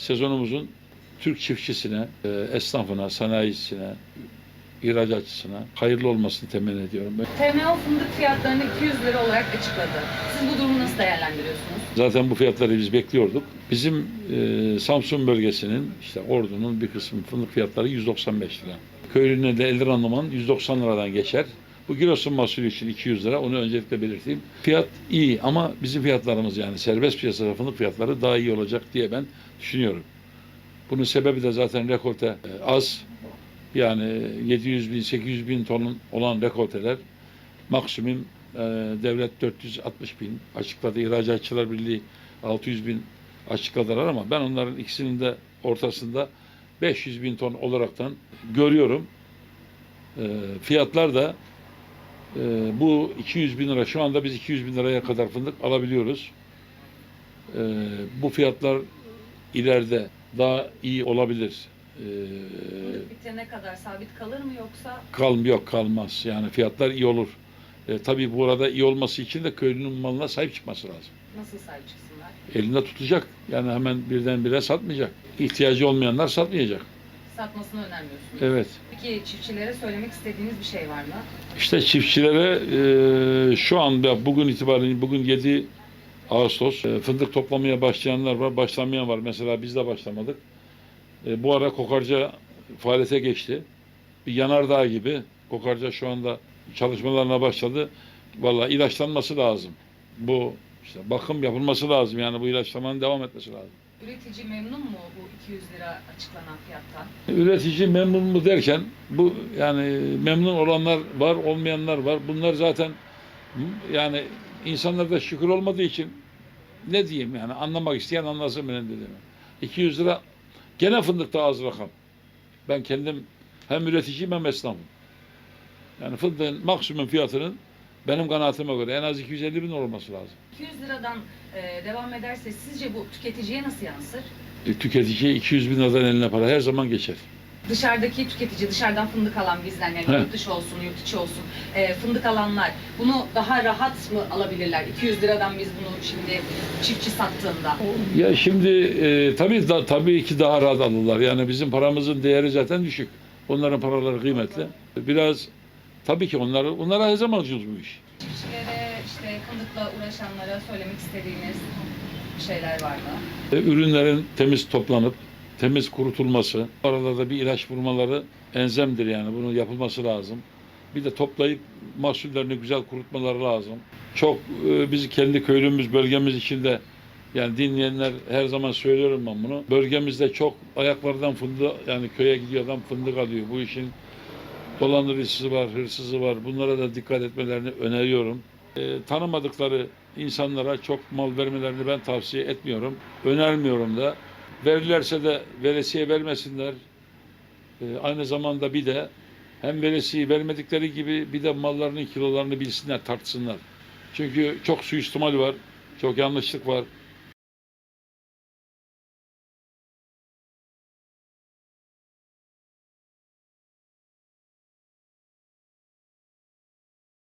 sezonumuzun Türk çiftçisine, e, esnafına, sanayicisine, ihracatçısına hayırlı olmasını temenni ediyorum. TMO fındık fiyatlarını 200 lira olarak açıkladı. Siz bu durumu nasıl değerlendiriyorsunuz? Zaten bu fiyatları biz bekliyorduk. Bizim e, Samsun bölgesinin, işte Ordu'nun bir kısmı fındık fiyatları 195 lira. Köylünün de 50 randıman 190 liradan geçer. Bu Giresun mahsulü için 200 lira. Onu öncelikle belirteyim. Fiyat iyi ama bizim fiyatlarımız yani serbest piyasada fındık fiyatları daha iyi olacak diye ben düşünüyorum. Bunun sebebi de zaten rekolte e, az. Yani 700 bin, 800 bin tonun olan rekolteler maksimum e, devlet 460 bin açıkladı. İhracatçılar Birliği 600 bin açıkladılar ama ben onların ikisinin de ortasında 500 bin ton olaraktan görüyorum. E, fiyatlar da e, bu 200 bin lira şu anda biz 200 bin liraya kadar fındık alabiliyoruz. E, bu fiyatlar ileride daha iyi olabilir. E, Fındık bitene kadar sabit kalır mı yoksa kalm yok kalmaz. Yani fiyatlar iyi olur. E, tabii bu arada iyi olması için de köylünün malına sahip çıkması lazım. nasıl sahip çıksınlar? Elinde tutacak. Yani hemen birdenbire satmayacak. İhtiyacı olmayanlar satmayacak. Satmasını önermiyorsunuz. Evet. Peki çiftçilere söylemek istediğiniz bir şey var mı? İşte çiftçilere e, şu anda bugün itibariyle bugün 7 Ağustos e, fındık toplamaya başlayanlar var, başlamayan var. Mesela biz de başlamadık. E, bu ara kokarca faaliyete geçti. Bir yanardağ gibi kokarca şu anda çalışmalarına başladı. Vallahi ilaçlanması lazım. Bu işte bakım yapılması lazım. Yani bu ilaçlamanın devam etmesi lazım. Üretici memnun mu bu 200 lira açıklanan fiyattan? Üretici memnun mu derken bu yani memnun olanlar var, olmayanlar var. Bunlar zaten yani insanlarda şükür olmadığı için ne diyeyim yani anlamak isteyen anlasın benim dediğimi. 200 lira gene fındıkta az rakam. Ben kendim hem üreticiyim hem esnafım. Yani fındığın maksimum fiyatının benim kanaatime göre en az 250 bin olması lazım. 200 liradan e, devam ederse sizce bu tüketiciye nasıl yansır? E, tüketiciye 200 bin liradan eline para her zaman geçer. Dışarıdaki tüketici, dışarıdan fındık alan bizden yani He. yurt dışı olsun, yurt içi olsun, e, fındık alanlar bunu daha rahat mı alabilirler? 200 liradan biz bunu şimdi çiftçi sattığında. Ya şimdi e, tabii da, tabii ki daha rahat alırlar. Yani bizim paramızın değeri zaten düşük. Onların paraları kıymetli. Biraz tabii ki onlar onlara her zaman bu iş. Çiftçilere, işte fındıkla uğraşanlara söylemek istediğiniz şeyler var mı? E, ürünlerin temiz toplanıp temiz kurutulması, aralarda bir ilaç vurmaları enzemdir yani. Bunun yapılması lazım. Bir de toplayıp mahsullerini güzel kurutmaları lazım. Çok e, biz kendi köylümüz, bölgemiz içinde yani dinleyenler her zaman söylüyorum ben bunu. Bölgemizde çok ayaklardan fındık yani köye gidiyor adam fındık alıyor. Bu işin dolandırıcısı var, hırsızı var. Bunlara da dikkat etmelerini öneriyorum. E, tanımadıkları insanlara çok mal vermelerini ben tavsiye etmiyorum. Önermiyorum da. Verirlerse de veresiye vermesinler. E, aynı zamanda bir de hem veresiyi vermedikleri gibi bir de mallarının kilolarını bilsinler, tartsınlar. Çünkü çok suistimal var, çok yanlışlık var.